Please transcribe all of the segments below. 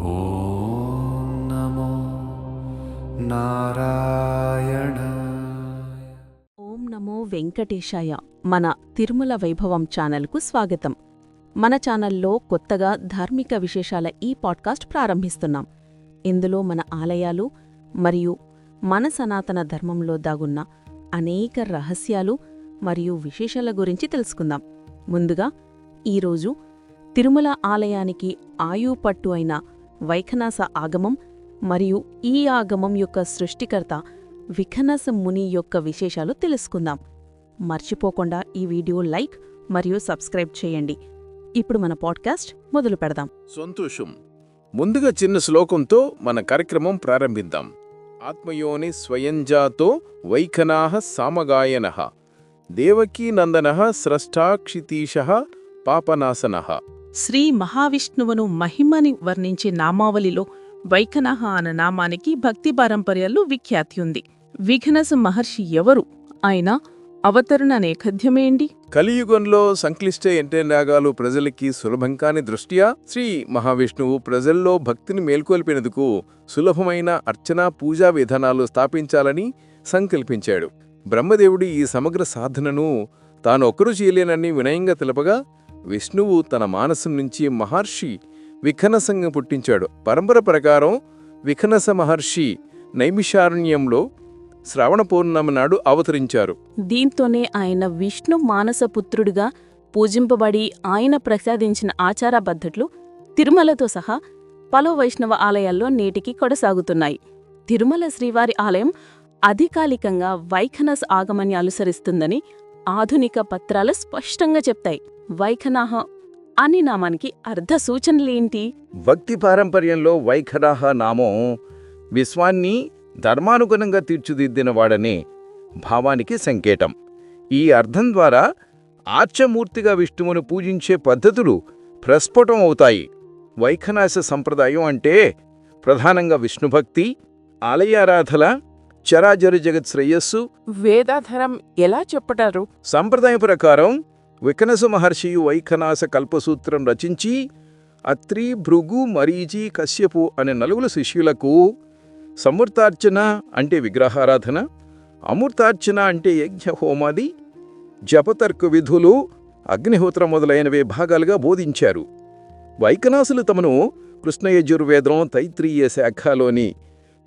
ఓం నమో వెంకటేశాయ. మన తిరుమల వైభవం ఛానల్కు స్వాగతం. మన ఛానల్లో కొత్తగా ధార్మిక విశేషాల ఈ పాడ్కాస్ట్ ప్రారంభిస్తున్నాం. ఇందులో మన ఆలయాలు మరియు మన సనాతన ధర్మంలో దాగున్న అనేక రహస్యాలు మరియు విశేషాల గురించి తెలుసుకుందాం. ముందుగా ఈరోజు తిరుమల ఆలయానికి ఆయుపట్టు అయిన వైఖనాస ఆగమం మరియు ఈ ఆగమం యొక్క సృష్టికర్త విఖనస ముని యొక్క విశేషాలు తెలుసుకుందాం. మర్చిపోకుండా ఈ వీడియో లైక్ మరియు సబ్స్క్రైబ్ చేయండి. ఇప్పుడు మన పాడ్కాస్ట్ మొదలు పెడదాం. సంతోషం. ముందుగా చిన్న శ్లోకంతో మన కార్యక్రమం ప్రారంభిద్దాం. ఆత్మయోని స్వయంజాతో వైఖనాహ సామగాయన దేవకీనందన స్రష్టాక్షితీశ పాపనాశన. శ్రీ మహావిష్ణువును మహిమని వర్ణించే నామావళిలో వైఖనహ అన్న నామానికి భక్తి పారంపర్యాల్లో విఖ్యాతి ఉంది. విఘ్నస మహర్షి ఎవరు? ఆయన అవతరణ నేపథ్యమేంటి కలియుగంలో సంక్లిష్ట ఎంటెనాగాలు ప్రజలకి సులభం కాని దృష్ట్యా? శ్రీ మహావిష్ణువు ప్రజల్లో భక్తిని మేల్కొల్పినందుకు సులభమైన అర్చనా పూజా విధానాలు స్థాపించాలని సంకల్పించాడు. బ్రహ్మదేవుడి ఈ సమగ్ర సాధనను తాను ఒక్కరు చేయలేనని వినయంగా తెలపగా విష్ణువు తన మానసం నుంచి మహర్షి విఖనసంగా పుట్టించాడు. పరంపర ప్రకారం విఖనస మహర్షి నైమిషారణ్యంలో శ్రావణ పౌర్ణమి నాడు అవతరించారు. దీంతోనే ఆయన విష్ణు మానసపుత్రుడిగా పూజింపబడి ఆయన ప్రసాదించిన ఆచార పద్ధతులు తిరుమలతో సహా పలు వైష్ణవ ఆలయాల్లో నేటికి కొనసాగుతున్నాయి. తిరుమల శ్రీవారి ఆలయం అధికాలికంగా వైఖనస్ ఆగమని అనుసరిస్తుందని ఆధునిక పత్రాలు స్పష్టంగా చెప్తాయి. వైఖనాహ అని నామానికి అర్ధ సూచనలేంటి? భక్తి పారంపర్యంలో వైఖరాహ నామం విశ్వాన్ని ధర్మానుగుణంగా తీర్చిదిద్దినవాడనే భావానికి సంకేతం. ఈ అర్థం ద్వారా ఆర్చమూర్తిగా విష్ణువును పూజించే పద్ధతులు ప్రస్ఫుటం అవుతాయి. వైఖనాశ సంప్రదాయం అంటే ప్రధానంగా విష్ణుభక్తి ఆలయారాధన చరాచర జగత్ శ్రేయస్సు. వేదాధరం ఎలా చెప్పటారు? సంప్రదాయం ప్రకారం వికనస మహర్షి వైఖనాస కల్పసూత్రం రచించి అత్రి భృగు మరీచి కశ్యపు అనే నలుగురు శిష్యులకు సమృతార్చన అంటే విగ్రహారాధన అమృతార్చన అంటే యజ్ఞ హోమాది జపతర్క విధులు అగ్నిహోత్ర మొదలైనవే భాగాలుగా బోధించారు. వైఖనాసులు తమను కృష్ణయజుర్వేదం తైత్రీయ శాఖలోని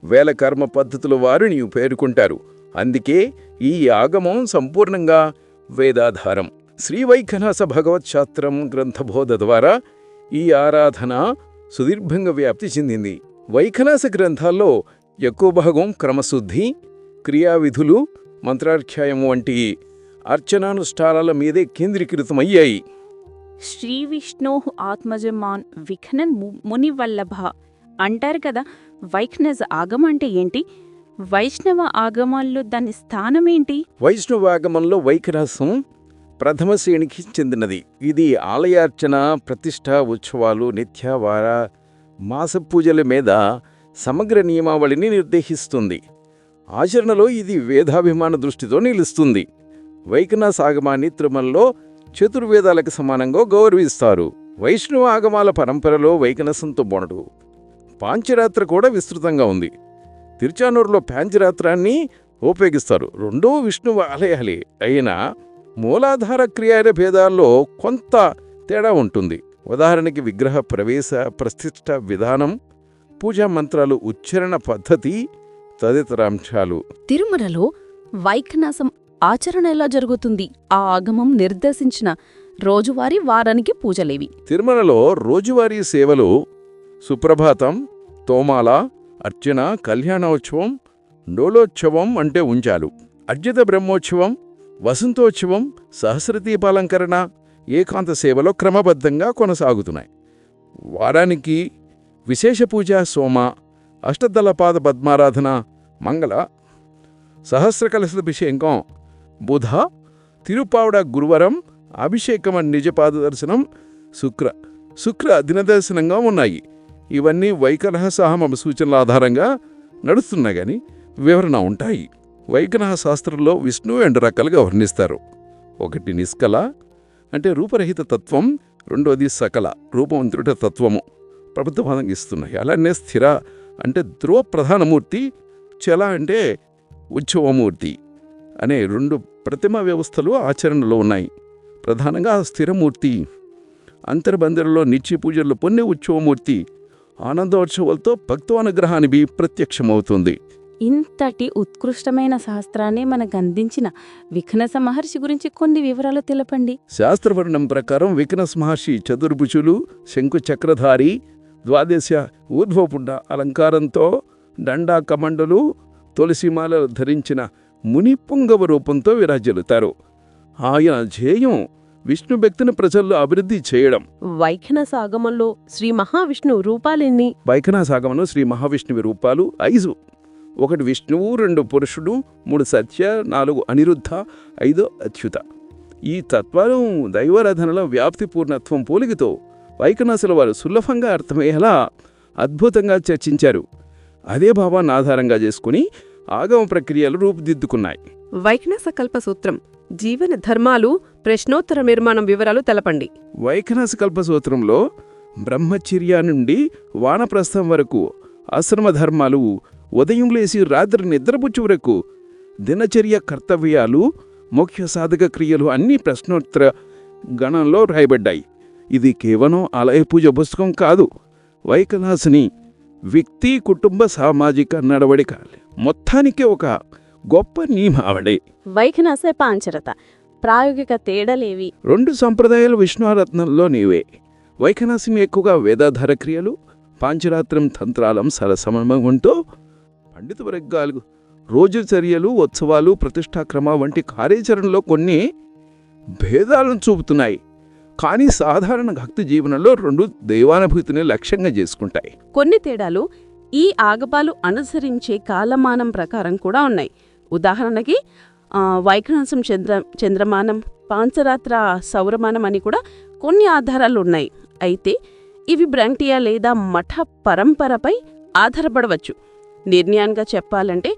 వేల కర్మ పద్ధతుల వారిని పేర్కొంటారు. అందుకే ఈ ఆగమం సంపూర్ణంగా వేదాధారం. శ్రీవైఖనాస భగవత్ శాస్త్రం గ్రంథబోధ ద్వారా ఈ ఆరాధన సుదీర్ఘంగా వ్యాప్తి చెందింది. వైఖనాస గ్రంథాల్లో ఎక్కువ భాగం క్రమశుద్ధి క్రియావిధులు మంత్రాఖ్యాయం వంటి అర్చనానుష్ఠానాల మీదే కేంద్రీకృతమయ్యాయి. శ్రీ విష్ణో ఆత్మజమాన్ విఘ్నన్ మునివల్లభ అంటారు కదా వైష్ణవ ఆగమం అంటే ఏంటి? వైష్ణవ ఆగమాల్లో దాని స్థానం ఏంటి? వైష్ణవ ఆగమంలో వైఖరాసం ప్రథమ శ్రేణికి చెందినది. ఇది ఆలయార్చన ప్రతిష్ట ఉత్సవాలు నిత్యవార మాస పూజల మీద సమగ్ర నియమావళిని నిర్దేశిస్తుంది. ఆచరణలో ఇది వేదాభిమాన దృష్టితో నిలుస్తుంది. వైఖనాస ఆగమాన్ని తిరుమలలో చతుర్వేదాలకు సమానంగా గౌరవిస్తారు. వైష్ణవ ఆగమాల పరంపరలో వైఖనసంతో బొనడు. పాంచరాత్ర కూడా విస్తృతంగా ఉంది. తిరుచానూరులో పాంచరాత్రాన్ని ఉపయోగిస్తారు. రెండో విష్ణువు ఆలయాలే అయినా మూలాధార క్రియాల భేదాల్లో కొంత తేడా ఉంటుంది. ఉదాహరణకి విగ్రహ ప్రవేశ ప్రతిష్ట విధానం పూజా మంత్రాలు ఉచ్చారణ పద్ధతి తదితర అంశాలు. తిరుమలలో వైఖనాసం ఆచరణ ఎలా జరుగుతుంది? ఆ ఆగమం నిర్దేశించిన రోజువారీ వారానికి పూజలేవి. తిరుమలలో రోజువారీ సేవలు సుప్రభాతం తోమాల అర్చన కళ్యాణోత్సవం డోలోత్సవం అంటే ఉంచాలు అర్జిత బ్రహ్మోత్సవం వసంతోత్సవం సహస్రదీపాలంకరణ ఏకాంత సేవలో క్రమబద్ధంగా కొనసాగుతున్నాయి. వారానికి విశేష పూజ సోమ అష్టదళపాద పద్మారాధన మంగళ సహస్రకలశాభిషేకం బుధ తిరుపావడ గురువరం అభిషేకం నిజపాద దర్శనం శుక్ర శుక్ర దినదర్శనంగా ఉన్నాయి. ఇవన్నీ వైకరహ సహమ సూచనల ఆధారంగా నడుస్తున్నా గాని వివరణ ఉంటాయి. వైకరహ శాస్త్రంలో విష్ణువు రెండు రకాలుగా వర్ణిస్తారు. ఒకటి నిష్కల అంటే రూపరహిత తత్వం రెండోది సకల రూపవంతుడ తత్వము ప్రభుత్వం ఇస్తున్నాయి. అలానే స్థిర అంటే ధ్రువ ప్రధానమూర్తి చల అంటే ఉత్సవమూర్తి అనే రెండు ప్రతిమ వ్యవస్థలు ఆచరణలో ఉన్నాయి. ప్రధానంగా స్థిరమూర్తి అంతర్బందరలో నిత్య పూజల్లో పొన్నే ఉత్సవమూర్తి ఆనందోత్సవాలతో భక్తవానుగ్రహానికి ప్రత్యక్షమవుతుంది. ఇంతటి ఉత్కృష్టమైన శాస్త్రాన్ని మనకు అందించిన విఘ్నస మహర్షి గురించి కొన్ని వివరాలు తెలపండి. శాస్త్రవర్ణం ప్రకారం వికనస్ మహర్షి చతుర్భుజులు శంకు చక్రధారి ద్వాదశ ఊర్ధ్వపుండ అలంకారంతో దండా కమండలు తులసిమాలలు ధరించిన ముని పుంగవ రూపంతో విరాజిల్లుతారు. ఆయన ధ్యేయం విష్ణు భక్తిని ప్రజల్లో అభివృద్ధి చేయడం. వైఖన సాగమంలో శ్రీ మహావిష్ణువు రూపాలెన్ని? వైఖనాసాగమను శ్రీ మహావిష్ణువి రూపాలు ఐదు. ఒకటి విష్ణువు రెండు పురుషుడు మూడు సత్య నాలుగు అనిరుద్ధ ఐదో అచ్యుత. ఈ తత్వాలు దైవారాధనలో వ్యాప్తి పూర్ణత్వం పోలికతో వైఖనాసుల వారు సులభంగా అర్థమయ్యేలా అద్భుతంగా చర్చించారు. అదే భావాన్ని ఆధారంగా చేసుకుని ఆగమ ప్రక్రియలు రూపుదిద్దుకున్నాయి. వైఖన సంకల్ప సూత్రం. జీవన ధర్మాలు ప్రశ్నోత్తర నిర్మాణం వివరాలు తెలపండి. వైఖనాస కల్పసూత్రంలో బ్రహ్మచర్య నుండి వానప్రస్థం వరకు ఆశ్రమ ధర్మాలు ఉదయం లేసి రాత్రి నిద్రపుచ్చు వరకు దినచర్య కర్తవ్యాలు ముఖ్య సాధక క్రియలు అన్నీ ప్రశ్నోత్తర గణంలో రాయబడ్డాయి. ఇది కేవలం ఆలయ పూజ పుస్తకం కాదు. వైకలాసుని వ్యక్తి కుటుంబ సామాజిక నడవడిక మొత్తానికి ఒక గొప్ప నియమావళి వైఖనస పాంచరత. ప్రాయోగిక తేడలేవి. రెండు సంప్రదాయాలు విష్ణురత్నంలో నీవే. వైఖనాసిని ఎక్కువగా వేదాధార క్రియలు పాంచరాత్రం తంత్రాలం సరసమం ఉంటూ పండిత వర్గాలు రోజు చర్యలు ఉత్సవాలు ప్రతిష్టాక్రమ వంటి కార్యాచరణలో కొన్ని భేదాలను చూపుతున్నాయి. కానీ సాధారణ భక్తి జీవనంలో రెండు దైవానుభూతిని లక్ష్యంగా చేసుకుంటాయి. కొన్ని తేడాలు ఈ ఆగపాలు అనుసరించే కాలమానం ప్రకారం కూడా ఉన్నాయి. ఉదాహరణకి ఆ, చంద్ర చంద్రమానం పాంచరాత్ర సౌరమానం అని కూడా కొన్ని ఆధారాలు ఉన్నాయి. అయితే ఇవి బ్రంటియా లేదా మఠ పరంపరపై ఆధారపడవచ్చు. నిర్ణయాన్గా చెప్పాలంటే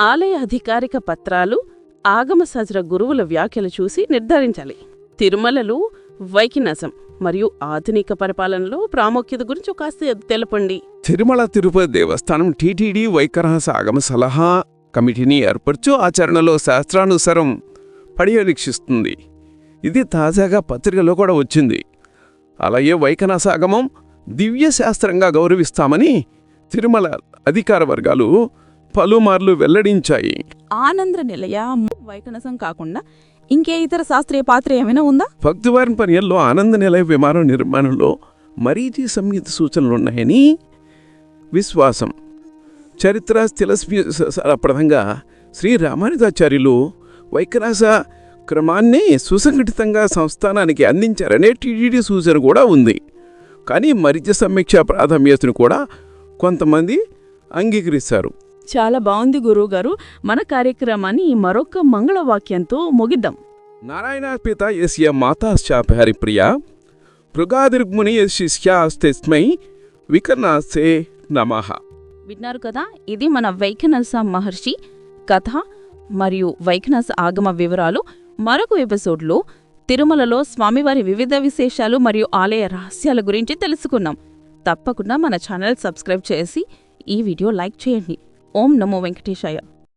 ఆలయ అధికారిక పత్రాలు ఆగమ సజ్ర గురువుల వ్యాఖ్యలు చూసి నిర్ధారించాలి. తిరుమలలో వైకినసం మరియు ఆధునిక పరిపాలనలో ప్రాముఖ్యత గురించి కాస్త తెలపండి. తిరుమల తిరుపతి దేవస్థానం టీటీడీ వైకరహస ఆగమ సలహా కమిటీని ఏర్పరచు ఆచరణలో శాస్త్రానుసారం పర్యవేక్షిస్తుంది. ఇది తాజాగా పత్రికలో కూడా వచ్చింది. అలాగే వైఖనాస ఆగమం దివ్య శాస్త్రంగా గౌరవిస్తామని తిరుమల అధికార వర్గాలు పలుమార్లు వెల్లడించాయి. ఆనంద్ర నిలయ వైకనసం కాకుండా ఇంకే ఇతర శాస్త్రీయ పాత్ర ఏమైనా ఉందా? భక్తివారి పర్యంలో ఆనంద నిలయ విమానం నిర్మాణంలో మరీచి సంగీత సూచనలున్నాయని విశ్వాసం. చరిత్ర ప్రదంగా శ్రీ రామానుజాచార్యులు వైఖరాస క్రమాన్ని సుసంఘటితంగా సంస్థానానికి అందించారనే టీడీడీ సూచన కూడా ఉంది. కానీ మరిచ సమీక్ష ప్రాధాన్యతను కూడా కొంతమంది అంగీకరిస్తారు. చాలా బాగుంది గురువుగారు. మన కార్యక్రమాన్ని మరొక మంగళవాక్యంతో ముగిద్దాం. నారాయణార్పిత యస్య మాతాశ్చాప హరిప్రియ. భృగాదిర్ముని శిష్యాస్తస్మై వికర్ణాసే నమః. విన్నారు కదా? ఇది మన వైఖనస మహర్షి కథ మరియు వైఖనస ఆగమ వివరాలు. మరొక ఎపిసోడ్లో తిరుమలలో స్వామివారి వివిధ విశేషాలు మరియు ఆలయ రహస్యాల గురించి తెలుసుకున్నాం. తప్పకుండా మన ఛానల్ సబ్స్క్రైబ్ చేసి ఈ వీడియో లైక్ చేయండి. ఓం నమో వెంకటేశాయ.